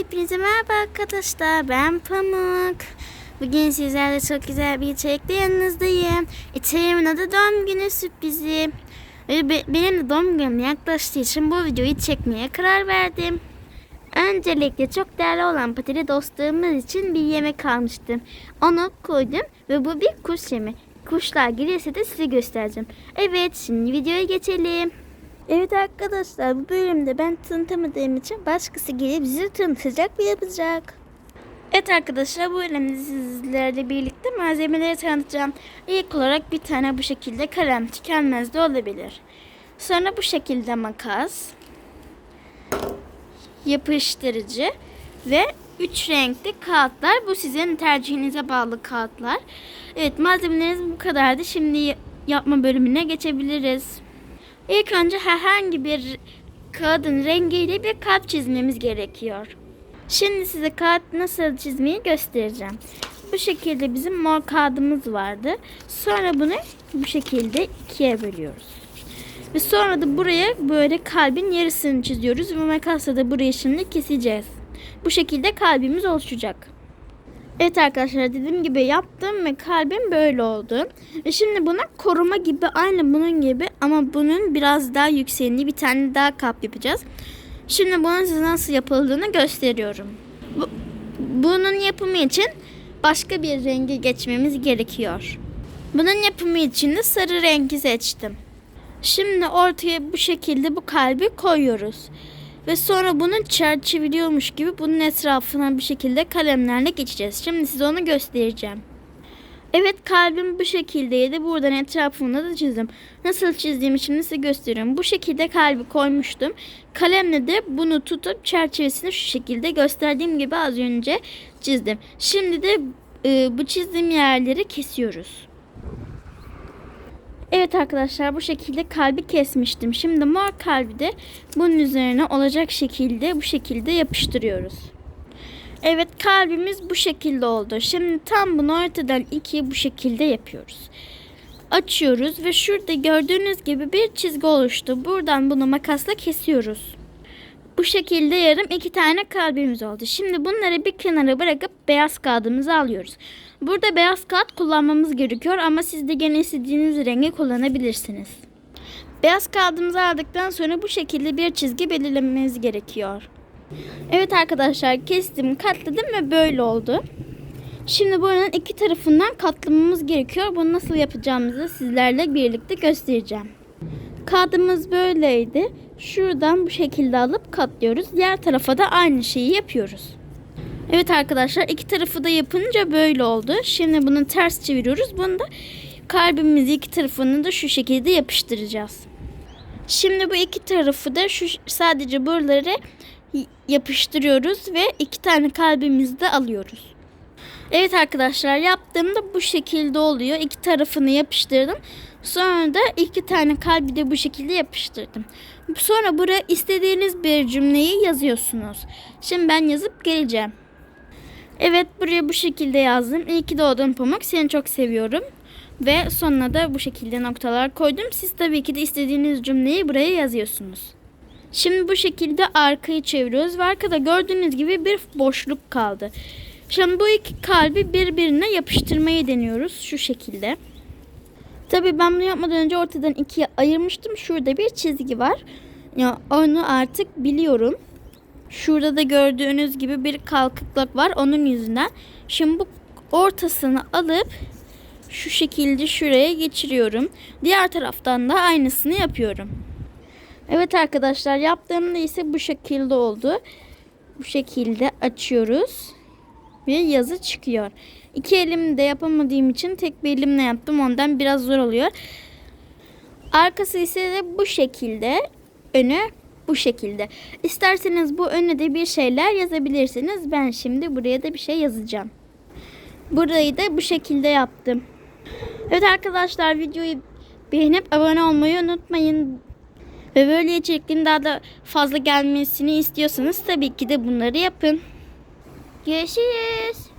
hepinize merhaba arkadaşlar. Ben Pamuk. Bugün sizlerle çok güzel bir içerikle yanınızdayım. İçeriğimin adı doğum günü sürprizi. Ve be- benim de doğum günüm yaklaştığı için bu videoyu çekmeye karar verdim. Öncelikle çok değerli olan patili dostlarımız için bir yemek almıştım. Onu koydum ve bu bir kuş yemi. Kuşlar gelirse de size göstereceğim. Evet şimdi videoya geçelim. Evet arkadaşlar bu bölümde ben tanıtamadığım için başkası gelip bizi tanıtacak ve yapacak. Evet arkadaşlar bu bölümde sizlerle birlikte malzemeleri tanıtacağım. İlk olarak bir tane bu şekilde kalem tükenmez de olabilir. Sonra bu şekilde makas, yapıştırıcı ve üç renkli kağıtlar. Bu sizin tercihinize bağlı kağıtlar. Evet malzemelerimiz bu kadardı. Şimdi yapma bölümüne geçebiliriz. İlk önce herhangi bir kağıdın rengiyle bir kalp çizmemiz gerekiyor. Şimdi size kağıt nasıl çizmeyi göstereceğim. Bu şekilde bizim mor kağıdımız vardı. Sonra bunu bu şekilde ikiye bölüyoruz. Ve sonra da buraya böyle kalbin yarısını çiziyoruz. Ve makasla da burayı şimdi keseceğiz. Bu şekilde kalbimiz oluşacak. Evet arkadaşlar dediğim gibi yaptım ve kalbim böyle oldu. Ve şimdi buna koruma gibi aynı bunun gibi ama bunun biraz daha yükseğini bir tane daha kap yapacağız. Şimdi bunun size nasıl yapıldığını gösteriyorum. Bu, bunun yapımı için başka bir renge geçmemiz gerekiyor. Bunun yapımı için de sarı rengi seçtim. Şimdi ortaya bu şekilde bu kalbi koyuyoruz. Ve sonra bunu çerçeveliyormuş gibi bunun etrafına bir şekilde kalemlerle geçeceğiz. Şimdi size onu göstereceğim. Evet kalbim bu şekildeydi. Buradan etrafını da çizdim. Nasıl çizdiğimi şimdi size gösteriyorum. Bu şekilde kalbi koymuştum. Kalemle de bunu tutup çerçevesini şu şekilde gösterdiğim gibi az önce çizdim. Şimdi de e, bu çizdiğim yerleri kesiyoruz. Evet arkadaşlar bu şekilde kalbi kesmiştim. Şimdi mor kalbi de bunun üzerine olacak şekilde bu şekilde yapıştırıyoruz. Evet kalbimiz bu şekilde oldu. Şimdi tam bunu ortadan ikiye bu şekilde yapıyoruz. Açıyoruz ve şurada gördüğünüz gibi bir çizgi oluştu. Buradan bunu makasla kesiyoruz. Bu şekilde yarım iki tane kalbimiz oldu. Şimdi bunları bir kenara bırakıp beyaz kağıdımızı alıyoruz. Burada beyaz kağıt kullanmamız gerekiyor ama siz de gene istediğiniz rengi kullanabilirsiniz. Beyaz kağıdımızı aldıktan sonra bu şekilde bir çizgi belirlememiz gerekiyor. Evet arkadaşlar kestim katladım ve böyle oldu. Şimdi buranın iki tarafından katlamamız gerekiyor. Bunu nasıl yapacağımızı sizlerle birlikte göstereceğim. Kağıdımız böyleydi. Şuradan bu şekilde alıp katlıyoruz. Diğer tarafa da aynı şeyi yapıyoruz. Evet arkadaşlar iki tarafı da yapınca böyle oldu. Şimdi bunu ters çeviriyoruz. Bunu da kalbimizi iki tarafını da şu şekilde yapıştıracağız. Şimdi bu iki tarafı da şu sadece buraları yapıştırıyoruz ve iki tane kalbimizi de alıyoruz. Evet arkadaşlar yaptığımda bu şekilde oluyor. İki tarafını yapıştırdım. Sonra da iki tane kalbi de bu şekilde yapıştırdım. Sonra buraya istediğiniz bir cümleyi yazıyorsunuz. Şimdi ben yazıp geleceğim. Evet buraya bu şekilde yazdım. İyi ki doğdun Pamuk. Seni çok seviyorum. Ve sonuna da bu şekilde noktalar koydum. Siz tabii ki de istediğiniz cümleyi buraya yazıyorsunuz. Şimdi bu şekilde arkayı çeviriyoruz ve arkada gördüğünüz gibi bir boşluk kaldı. Şimdi bu iki kalbi birbirine yapıştırmayı deniyoruz şu şekilde. Tabii ben bunu yapmadan önce ortadan ikiye ayırmıştım. Şurada bir çizgi var. Ya onu artık biliyorum. Şurada da gördüğünüz gibi bir kalkıklık var onun yüzünden. Şimdi bu ortasını alıp şu şekilde şuraya geçiriyorum. Diğer taraftan da aynısını yapıyorum. Evet arkadaşlar yaptığımda ise bu şekilde oldu. Bu şekilde açıyoruz ve yazı çıkıyor. İki elimde yapamadığım için tek bir elimle yaptım. Ondan biraz zor oluyor. Arkası ise de bu şekilde. Önü bu şekilde. İsterseniz bu önüne de bir şeyler yazabilirsiniz. Ben şimdi buraya da bir şey yazacağım. Burayı da bu şekilde yaptım. Evet arkadaşlar videoyu beğenip abone olmayı unutmayın. Ve böyle içeriklerin daha da fazla gelmesini istiyorsanız tabii ki de bunları yapın. Görüşürüz.